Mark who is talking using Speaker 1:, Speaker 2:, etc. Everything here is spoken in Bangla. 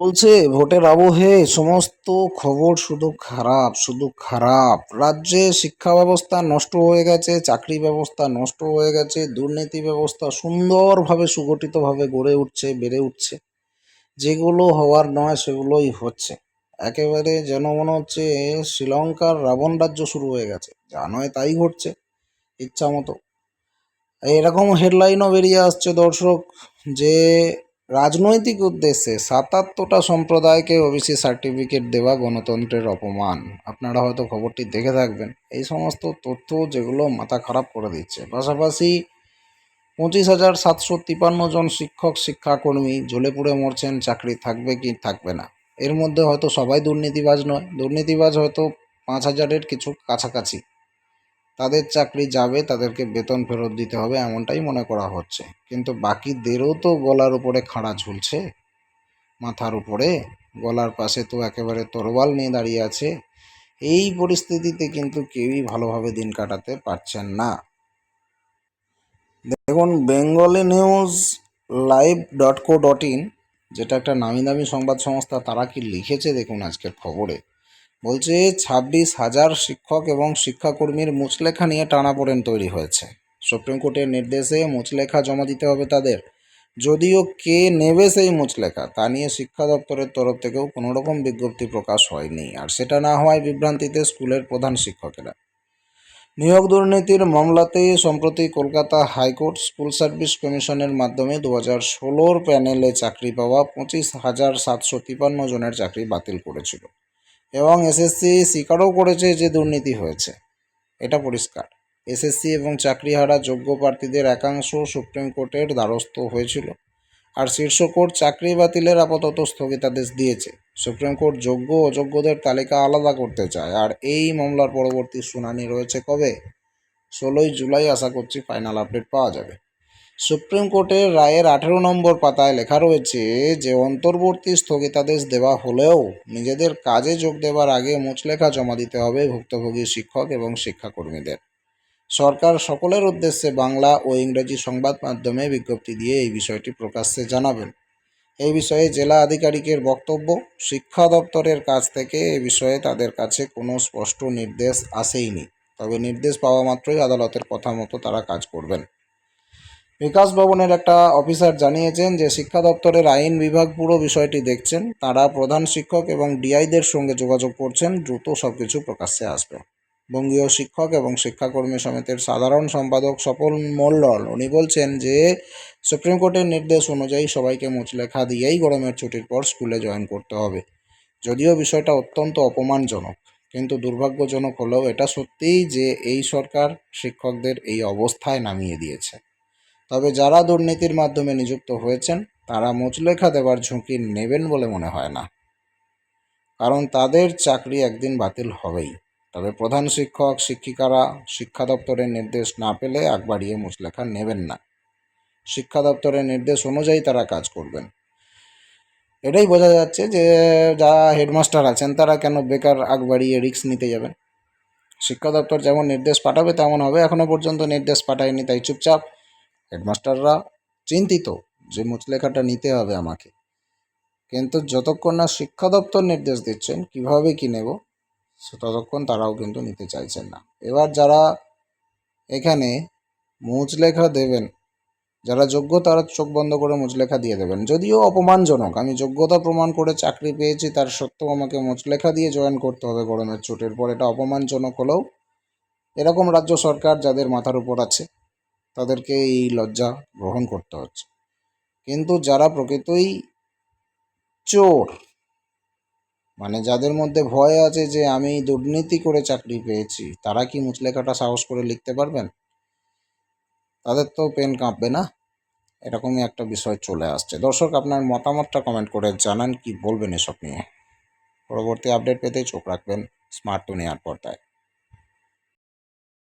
Speaker 1: বলছে ভোটের আবহে সমস্ত খবর শুধু খারাপ শুধু খারাপ। রাজ্যে শিক্ষা ব্যবস্থা নষ্ট হয়ে গেছে, চাকরি ব্যবস্থা নষ্ট হয়ে গেছে, দুর্নীতি ব্যবস্থা সুন্দরভাবে, সুগঠিতভাবে গড়ে উঠছে, বেড়ে উঠছে। যেগুলো হওয়ার নয়, সেগুলোই হচ্ছে। একেবারে যেন মনে হচ্ছে শ্রীলঙ্কার রাবণ রাজ্য শুরু হয়ে গেছে। যা নয়, তাই ঘটছে, ইচ্ছা মতো। এরকম হেডলাইনও বেরিয়ে আসছে দর্শক, যে রাজনৈতিক উদ্দেশ্যে সাতাত্তরটা সম্প্রদায়কে ওবিসি সার্টিফিকেট দেওয়া গণতন্ত্রের অপমান। আপনারা হয়তো খবরটি দেখে থাকবেন। এই সমস্ত তথ্য যেগুলো মাথা খারাপ করে দিচ্ছে। পাশাপাশি পঁচিশ হাজার সাতশো তিপান্ন জন শিক্ষক, শিক্ষাকর্মী জ্বলে পুড়ে মরছেন, চাকরি থাকবে কি থাকবে না। এর মধ্যে হয়তো সবাই দুর্নীতিবাজ নয়। দুর্নীতিবাজ হয়তো পাঁচ হাজারের কিছু কাছাকাছি। তাদের চাকরি যাবে, তাদেরকে বেতন ফেরত দিতে হবে এমনটাই মনে করা হচ্ছে। কিন্তু বাকিদেরও তো গলার উপরে খাড়া ঝুলছে, মাথার উপরে। গলার পাশে তো একেবারে তরোয়াল নিয়ে দাঁড়িয়ে আছে। এই পরিস্থিতিতে কিন্তু কেউই ভালোভাবে দিন কাটাতে পারছেন না। দেখুন, Bengali news live dot co dot in, যেটা একটা নামি দামি সংবাদ সংস্থা, তারা কি লিখেছে দেখুন আজকের খবরে। বলছে, ছাব্বিশ হাজার শিক্ষক এবং শিক্ষাকর্মীর মুচলেখা নিয়ে টানাপোড়েন তৈরি হয়েছে। সুপ্রিম কোর্টের নির্দেশে মুচলেখা জমা দিতে হবে তাদের। যদিও কে নেবে সেই মুচলেখা, তা নিয়ে শিক্ষা দপ্তরের তরফ থেকেও কোনো রকম বিজ্ঞপ্তি প্রকাশ হয়নি। আর সেটা না হওয়ায় বিভ্রান্তিতে স্কুলের প্রধান শিক্ষকেরা। নিয়োগ দুর্নীতির মামলাতে সম্প্রতি কলকাতা হাইকোর্ট স্কুল সার্ভিস কমিশনের মাধ্যমে দু হাজার ষোলোর প্যানেলে চাকরি পাওয়া পঁচিশ হাজার সাতশো তিপান্ন জনের চাকরি বাতিল করেছিল। এবং এসএসসি স্বীকারও করেছে যে দুর্নীতি হয়েছে। এটা পরিষ্কার। এসএসসি এবং চাকরিহারা যোগ্য প্রার্থীদের একাংশ সুপ্রিম কোর্টের দ্বারস্থ হয়েছিল। আর শীর্ষ কোর্ট চাকরি বাতিলের আপাতত স্থগিতাদেশ দিয়েছে। সুপ্রিম কোর্ট যোগ্য অযোগ্যদের তালিকা আলাদা করতে চায়। আর এই মামলার পরবর্তী শুনানি রয়েছে কবে? ষোলোই জুলাই আশা করছি ফাইনাল আপডেট পাওয়া যাবে। সুপ্রিম কোর্টের রায়ের আঠেরো নম্বর পাতায় লেখা রয়েছে যে অন্তর্বর্তী স্থগিতাদেশ দেওয়া হলেও নিজেদের কাজে যোগ দেওয়ার আগে মুচলেখা জমা দিতে হবে ভুক্তভোগী শিক্ষক এবং শিক্ষাকর্মীদের। সরকার সকলের উদ্দেশ্যে বাংলা ও ইংরেজি সংবাদ মাধ্যমে বিজ্ঞপ্তি দিয়ে এই বিষয়টি প্রকাশ্যে জানাবেন। এই বিষয়ে জেলা আধিকারিকের বক্তব্য, শিক্ষা দপ্তরের কাছ থেকে এ বিষয়ে তাদের কাছে কোনো স্পষ্ট নির্দেশ আসেইনি। তবে নির্দেশ পাওয়া মাত্রই আদালতের কথা মতো তারা কাজ করবেন। বিকাশ ভবনের একটা অফিসার জানিয়েছেন যে শিক্ষা দপ্তরের আইন বিভাগ পুরো বিষয়টি দেখছেন। তারা প্রধান শিক্ষক এবং ডিআইদের সঙ্গে যোগাযোগ করছেন। দ্রুত সব কিছু প্রকাশ্যে আসবে। বঙ্গীয় শিক্ষক এবং শিক্ষাকর্মী সমিতির সাধারণ সম্পাদক সফল মল্লল, উনি বলছেন যে সুপ্রিম কোর্টের নির্দেশ অনুযায়ী সবাইকে মুচলেখা দিয়েই গরমের ছুটির পর স্কুলে জয়েন করতে হবে। যদিও বিষয়টা অত্যন্ত অপমানজনক, কিন্তু দুর্ভাগ্যজনক হলেও এটা সত্যিই যে এই সরকার শিক্ষকদের এই অবস্থায় নামিয়ে দিয়েছে। তবে যারা দুর্নীতির মাধ্যমে নিযুক্ত হয়েছেন, তারা মুচলেখা দেওয়ার ঝুঁকি নেবেন বলে মনে হয় না। কারণ তাদের চাকরি একদিন বাতিল হবেই। তবে প্রধান শিক্ষক, শিক্ষিকারা শিক্ষা দপ্তরের নির্দেশ না পেলে আগ বাড়িয়ে মুচলেখা নেবেন না। শিক্ষা দপ্তরের নির্দেশ অনুযায়ী তারা কাজ করবেন। এটাই বোঝা যাচ্ছে যে যারা হেডমাস্টার আছেন, তারা কেন বেকার আগ বাড়িয়ে রিস্ক নিতে যাবেন? শিক্ষা দপ্তর যেমন নির্দেশ পাঠাবে তেমন হবে। এখনও পর্যন্ত নির্দেশ পাঠায়নি, তাই চুপচাপ হেডমাস্টাররা চিন্তিত যে মুচলেখাটা নিতে হবে আমাকে। কিন্তু যতক্ষণ না শিক্ষা দপ্তর নির্দেশ দিচ্ছেন, কীভাবে কি নেব ততক্ষণ তারাও কিন্তু নিতে চাইছেন না। এবার যারা এখানে মুচলেখা দেবেন, যারা যোগ্য তারা চোখ বন্ধ করে মুচলেখা দিয়ে দেবেন। যদিও অপমানজনক, আমি যোগ্যতা প্রমাণ করে চাকরি পেয়েছি, তার সত্ত্বেও আমাকে মুচলেখা দিয়ে জয়েন করতে হবে গরমের ছুটির পর। এটা অপমানজনক হলেও এরকম রাজ্য সরকার যাদের মাথার উপর আছে তাদেরকে এই লজ্জা গ্রহণ করতে হচ্ছে। কিন্তু যারা প্রকৃতই চোর মানে যাদের মধ্যে ভয় আছে যে আমি দুর্নীতি করে চাকরি পেয়েছি, তারা কি মুচলেখাটা সাহস করে লিখতে পারবেন? তাদের তো পেন কাঁপবে না। এরকমই একটা বিষয় চলে আসছে। দর্শক, আপনার মতামতটা কমেন্ট করে জানান, কি বলবেন এসব নিয়ে? পরবর্তী আপডেট পেতে চোখ রাখবেন স্মার্ট দুনিয়ার পর্দায়।